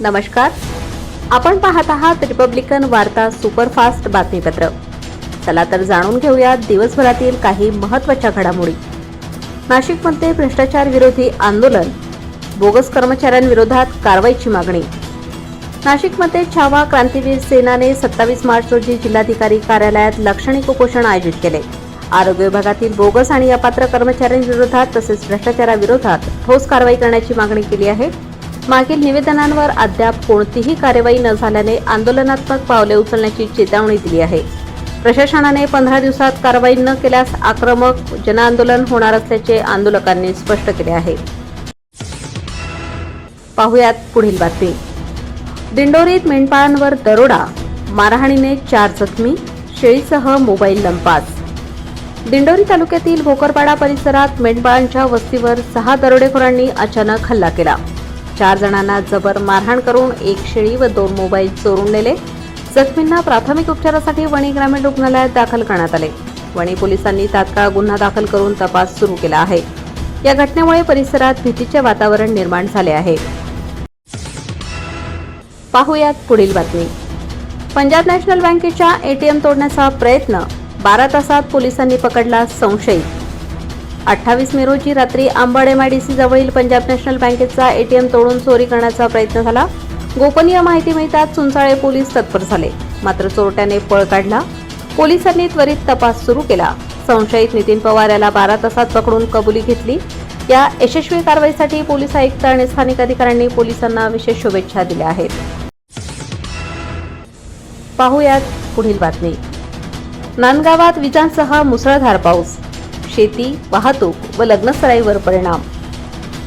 नमस्कार. आपण पाहत आहात रिपब्लिकन वार्ता सुपरफास्ट बातमीपत्र. चला तर जाणून घेऊयात दिवसभरातील काही महत्त्वाच्या घडामोडी. नाशिकमध्ये भ्रष्टाचार विरोधी आंदोलन. बोगस कर्मचाऱ्यांविरोधात कारवाईची मागणी. नाशिकमध्ये छावा क्रांतीवीर सेनाने सत्तावीस मार्च रोजी जिल्हाधिकारी कार्यालयात लाक्षणिक उपोषण आयोजित केले. आरोग्य विभागातील बोगस आणि अपात्र कर्मचाऱ्यांविरोधात तसेच भ्रष्टाचाराविरोधात ठोस कारवाई करण्याची मागणी केली आहे. मागील निवेदनांवर अद्याप कोणतीही कार्यवाही न झाल्याने आंदोलनात्मक पावले उचलण्याची चेतावणी दिली आहे. प्रशासनाने पंधरा दिवसात कारवाई न केल्यास आक्रमक जनआंदोलन होणार असल्याचे आंदोलकांनी स्पष्ट केले आहे. पाहुयात पुढील बातमी. दिंडोरीत मेंढपाळांवर दरोडा मारहाणीने चार जखमी शेळीसह मोबाईल लंपास. दिंडोरी तालुक्यातील भोकरपाडा परिसरात मेंढपाळांच्या वस्तीवर सहा दरोडेखोरांनी अचानक हल्ला केला. चार जणांना जबर मारहाण करून एक शेळी व दोन मोबाईल चोरून नेले. जखमींना प्राथमिक उपचारासाठी वणी ग्रामीण रुग्णालयात दाखल करण्यात आले. वणी पोलिसांनी तात्काळ गुन्हा दाखल करून तपास सुरू केला आहे. या घटनेमुळे परिसरात भीतीचे वातावरण निर्माण झाले आहे. पाहुयात पुढील बातमी. पंजाब नॅशनल बँकेच्या एटीएम तोडण्याचा प्रयत्न बारा तासात पोलिसांनी पकडला संशयित अठ्ठावीस मे रोजी रात्री आंबाडे एमआयडीसी जवळील पंजाब नॅशनल बँकेचा एटीएम तोडून चोरी करण्याचा प्रयत्न झाला. गोपनीय माहिती मिळताच चुंचाळे पोलीस तत्पर झाले. मात्र चोरट्याने पळ काढला. पोलिसांनी त्वरित तपास सुरू केला. संशयित नितीन पवार याला बारा तासात पकडून कबुली घेतली. या यशस्वी कारवाईसाठी पोलीस आयुक्त आणि स्थानिक अधिकाऱ्यांनी पोलिसांना विशेष शुभेच्छा दिल्या आहेत. पाहुयात पुढील बातमी. नांदगावात विजांसह मुसळधार पाऊस. शेती वाहतूक व लग्नसराईवर परिणाम.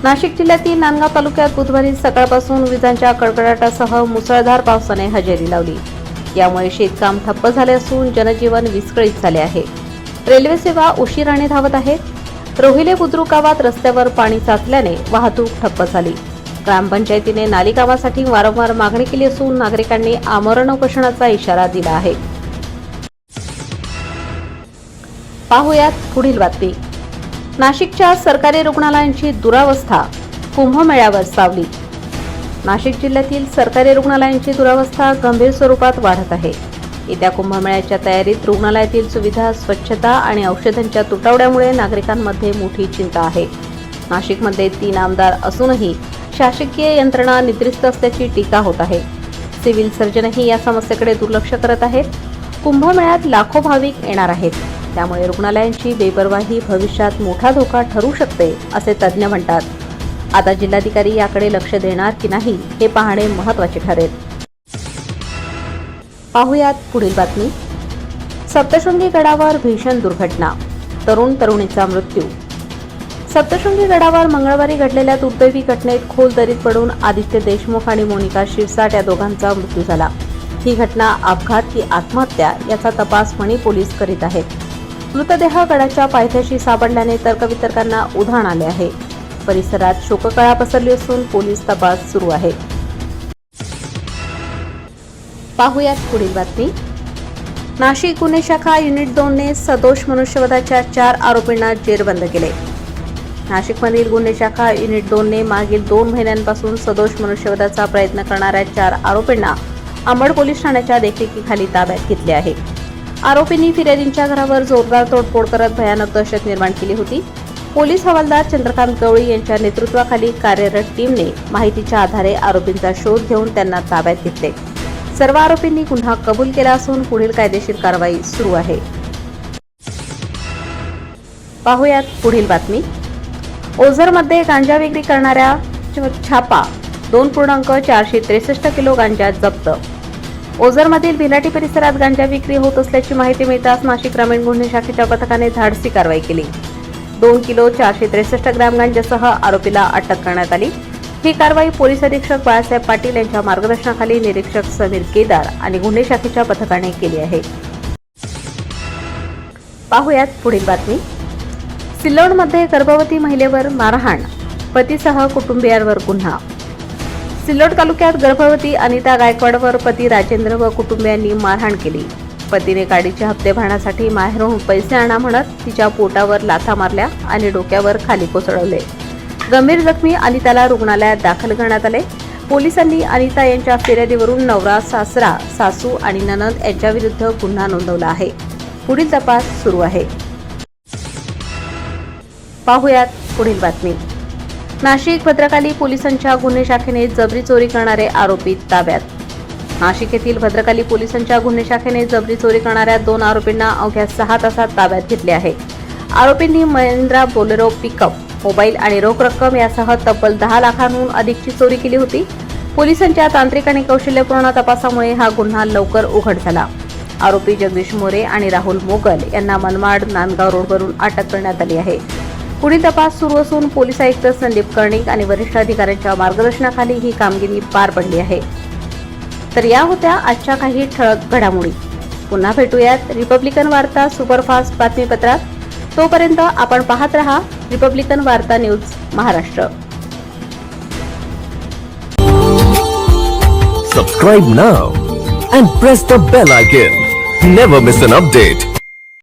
नाशिक जिल्ह्यातील नांदगाव तालुक्यात बुधवारी सकाळपासून विजांच्या कडकडाटासह मुसळधार पावसाने हजेरी लावली. यामुळे शेतकाम ठप्प झाले असून जनजीवन विस्कळीत झाले आहे. रेल्वे सेवा उशिराने धावत आहेत. रोहिले बुद्रुक गावात रस्त्यावर पाणी साचल्याने वाहतूक ठप्प झाली. ग्रामपंचायतीने नाली कामासाठी वारंवार मागणी केली असून नागरिकांनी आमरण उपोषणाचा इशारा दिला आहे. पाहुयात पुढील बातमी. नाशिकच्या सरकारी रुग्णालयांची दुरावस्था कुंभमेळ्यावर सावली. नाशिक जिल्ह्यातील सरकारी रुग्णालयांची दुरावस्था गंभीर स्वरूपात वाढत आहे. येत्या कुंभमेळ्याच्या तयारीत रुग्णालयातील सुविधा स्वच्छता आणि औषधांच्या तुटवड्यामुळे नागरिकांमध्ये मोठी चिंता आहे. नाशिकमध्ये तीन आमदार असूनही शासकीय यंत्रणा निद्रिस्त असल्याची टीका होत आहे. सिव्हिल सर्जनही या समस्येकडे दुर्लक्ष करत आहेत. कुंभमेळ्यात लाखो भाविक येणार आहेत. त्यामुळे रुग्णालयांची बेपरवाही भविष्यात मोठा धोका ठरू शकते असे तज्ज्ञ म्हणतात. आता जिल्हाधिकारी याकडे लक्ष देणार की नाही हे पाहणे महत्त्वाचे ठरेल. पाहुयात पुढील बातमी. सप्तशृंगी गडावर भीषण दुर्घटना. तरुण तरुणीचा मृत्यू. सप्तशृंगी गडावर मंगळवारी घडलेल्या दुर्दैवी घटनेत खोल दरीत पडून आदित्य देशमुख आणि मोनिका शिरसाट या दोघांचा मृत्यू झाला. ही घटना अपघात की आत्महत्या याचा तपास मणी पोलीस करीत आहेत. मृतदेह गडाच्या पायथ्याशी सापडल्याने तर्कवितर्कांना उधाण आले आहे. परिसरात शोककळा पसरली असून पोलीस तपास सुरू आहे. पाहुयात पुढील बातमी. नाशिक गुन्हे शाखा युनिट दोनने सदोष मनुष्यवधाच्या चार आरोपींना जेरबंद केले. नाशिकमधील गुन्हे शाखा युनिट दोनने मागील दोन महिन्यांपासून सदोष मनुष्यवधाचा प्रयत्न करणाऱ्या चार आरोपींना अंबड पोलीस ठाण्याच्या देखरेखीखाली ताब्यात घेतले आहे. आरोपींनी फिर्यादींच्या घरावर जोरदार तोडफोड करत भयानक दहशत निर्माण केली होती. पोलीस हवालदार चंद्रकांत गवळी यांच्या नेतृत्वाखाली कार्यरत टीमने माहितीच्या आधारे आरोपींचा शोध घेऊन त्यांना ताब्यात घेतले. सर्व आरोपींनी गुन्हा कबूल केला असून पुढील कायदेशीर कारवाई सुरू आहे. पाहुयात पुढील बातमी. ओझरमध्ये गांजा विक्री करणाऱ्या छापा दोन पूर्णांक चारशे त्रेसष्ट किलो गांजा जप्त ओझरमधील भिलाटी परिसरात गांजा विक्री होत असल्याची माहिती मिळताच नाशिक ग्रामीण गुन्हे शाखेच्या पथकाने धाडसी कारवाई केली. दोन किलो चारशे त्रेसष्ट ग्रॅम गांजासह आरोपीला अटक करण्यात आली. ही कारवाई पोलीस अधीक्षक बाळासाहेब पाटील यांच्या मार्गदर्शनाखाली निरीक्षक समीर केदार आणि गुन्हे शाखेच्या पथकाने केली आहे. पाहुयात पुढील बातमी. सिल्लोडमध्ये गर्भवती महिलेवर मारहाण पतीसह कुटुंबियांवर गुन्हा सिल्लोड तालुक्यात गर्भवती अनिता गायकवाडवर पती राजेंद्र व कुटुंबियांनी मारहाण केली. पतीने गाडीचे हप्ते भरण्यासाठी माहेरहून पैसे आणा म्हणत तिच्या पोटावर लाथा मारल्या आणि डोक्यावर खाली कोसळवले. गंभीर जखमी अनिताला रुग्णालयात दाखल करण्यात आले. पोलिसांनी अनिता यांच्या फिर्यादीवरून नवरा सासरा सासू आणि ननद यांच्याविरुद्ध गुन्हा नोंदवला आहे. पुढील तपास सुरू आहे. पाहुयात पुढील बातमी. नाशिक भद्रकाली पोलिसांच्या गुन्हे शाखेने जबरी चोरी करणारे आरोपी ताब्यात. नाशिक येथील भद्रकाली पोलिसांच्या गुन्हे शाखेने जबरी चोरी करणाऱ्या दोन आरोपींना अवघ्या सहा तासात ताब्यात घेतले आहे. आरोपींनी महिंद्रा बोलेरो पिकअप मोबाईल आणि रोख रक्कम यासह तब्बल दहा लाखांहून अधिकची चोरी केली होती. पोलिसांच्या तांत्रिक आणि कौशल्यपूर्ण तपासामुळे हा गुन्हा लवकर उघड झाला. आरोपी जगदीश मोरे आणि राहुल मोगल यांना मनमाड नांदगाव रोडवरून अटक करण्यात आली आहे. पुढील तपास सुरू असून पोलीस आयुक्त संदीप कर्णिक आणि वरिष्ठ अधिकाऱ्यांच्या मार्गदर्शनाखाली ही कामगिरी पार पडली आहे. तर या होत्या आजच्या काही ठळक घडामोडी. पुन्हा भेटूयात रिपब्लिकन वार्ता सुपरफास्ट बातमीपत्रात. तोपर्यंत आपण पाहत रहा रिपब्लिकन वार्ता news Maharashtra. Subscribe now and press the bell icon never miss an update